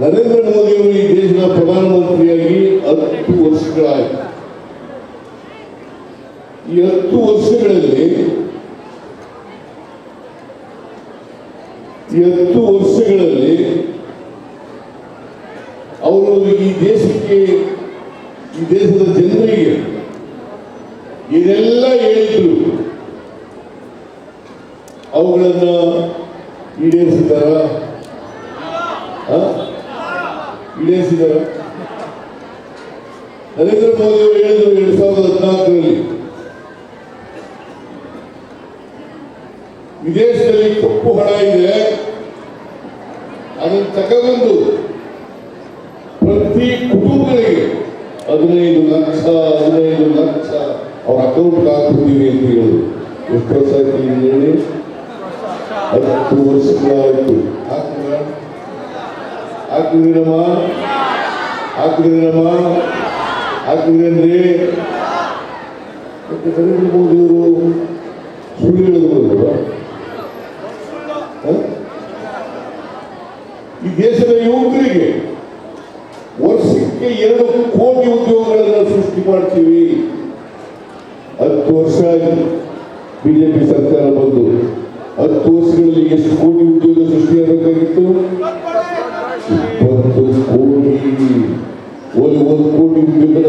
ನರೇಂದ್ರ ಮೋದಿ ಅವರು ಈ ದೇಶದ ಪ್ರಧಾನಮಂತ್ರಿಯಾಗಿ ಹತ್ತು ವರ್ಷಗಳಾಯಿತು. ಈ ಹತ್ತು ವರ್ಷಗಳಲ್ಲಿ, ಈ ಹತ್ತು ವರ್ಷಗಳಲ್ಲಿ ಅವರು ಈ ದೇಶಕ್ಕೆ, ಈ ದೇಶದ ಜನರಿಗೆ ಇದೆಲ್ಲ ಹೇಳಿದ್ರು, ಅವುಗಳನ್ನ ಈಡೇರಿಸಿದಾರ ಈಡೇರಿಸಿದಾರ ನರೇಂದ್ರ ಮೋದಿ ಅವರು ಹೇಳಿದರು ಎರಡ್ ಸಾವಿರದ ಹದಿನಾಲ್ಕರಲ್ಲಿ, ವಿದೇಶದಲ್ಲಿ ಕಪ್ಪು ಹಣ ಇದೆ, ಅದನ್ನು ತಗೊಂಡು ಪ್ರತಿ ಕುಟುಂಬಗಳಿಗೆ ಹದಿನೈದು ಲಕ್ಷ ಹದಿನೈದು ಲಕ್ಷ ಅವ್ರ ಅಕೌಂಟ್ ಹಾಕ್ಬಿಡ್ತೀವಿ ಅಂತ ಹೇಳಿದ್ರು. ಎಷ್ಟು ವರ್ಷ ಆಯ್ತು ಹತ್ತು ವರ್ಷಗಳಾಯಿತು ಹಾಕಿದ್ರಮ್ಮ ಹಾಕಿದ್ರಮ್ಮ ಹಾಕಿದ್ರೇನ್ರಿ? ನರೇಂದ್ರ ಮೋದಿ ಅವರು ಸುಳ್ಳು ಈ ದೇಶದ ಯುವಕರಿಗೆ ವರ್ಷಕ್ಕೆ ಎರಡು ಕೋಟಿ ಉದ್ಯೋಗಗಳನ್ನು ಸೃಷ್ಟಿ ಮಾಡ್ತೀವಿ. ಹತ್ತು ವರ್ಷ ಬಿಜೆಪಿ ಸರ್ಕಾರ ಬಂದು ಹತ್ತು ವರ್ಷಗಳಲ್ಲಿ ಎಷ್ಟು ಇಪ್ಪತ್ತು ಕೋಟಿ ಒಂದು ಒಂದು ಕೋಟಿ ಉದ್ಯೋಗದ